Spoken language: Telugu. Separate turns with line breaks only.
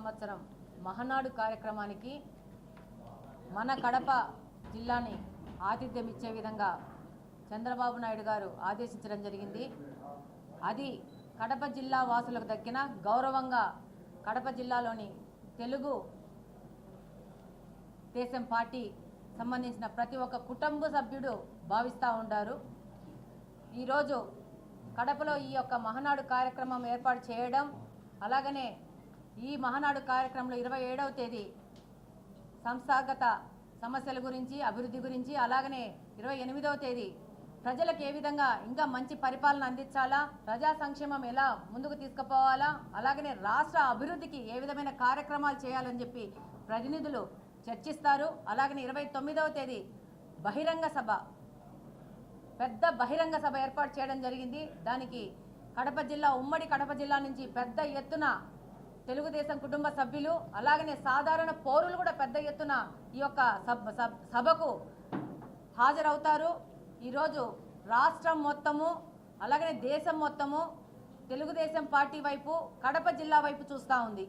సంవత్సరం మహనాడు కార్యక్రమానికి మన కడప జిల్లాని ఆతిథ్యం ఇచ్చే విధంగా చంద్రబాబు నాయుడు గారు ఆదేశించడం జరిగింది. అది కడప జిల్లా వాసులకు దక్కిన గౌరవంగా కడప జిల్లాలోని తెలుగు దేశం పార్టీ సంబంధించిన ప్రతి ఒక్క కుటుంబ సభ్యుడు భావిస్తూ ఉంటారు ఈరోజు కడపలో ఈ యొక్క మహనాడు కార్యక్రమం ఏర్పాటు చేయడం అలాగనే ఈ మహనాడు కార్యక్రమంలో ఇరవై ఏడవ తేదీ సంస్థాగత సమస్యల గురించి అభివృద్ధి గురించి అలాగనే ఇరవై ఎనిమిదవ తేదీ ప్రజలకు ఏ విధంగా ఇంకా మంచి పరిపాలన అందించాలా ప్రజా సంక్షేమం ఎలా ముందుకు తీసుకుపోవాలా అలాగనే రాష్ట్ర అభివృద్ధికి ఏ విధమైన కార్యక్రమాలు చేయాలని చెప్పి ప్రతినిధులు చర్చిస్తారు. అలాగనే ఇరవై తొమ్మిదవ తేదీ బహిరంగ సభ. పెద్ద బహిరంగ సభ ఏర్పాటు చేయడం జరిగింది. దానికి కడప జిల్లా ఉమ్మడి కడప జిల్లా నుంచి పెద్ద ఎత్తున తెలుగుదేశం కుటుంబ సభ్యులు అలాగనే సాధారణ పౌరులు కూడా పెద్ద ఎత్తున ఈ యొక్క సభకు హాజరవుతారు. ఈరోజు రాష్ట్రం మొత్తము అలాగనే దేశం మొత్తము తెలుగుదేశం పార్టీ వైపు కడప జిల్లా వైపు చూస్తూ ఉంది.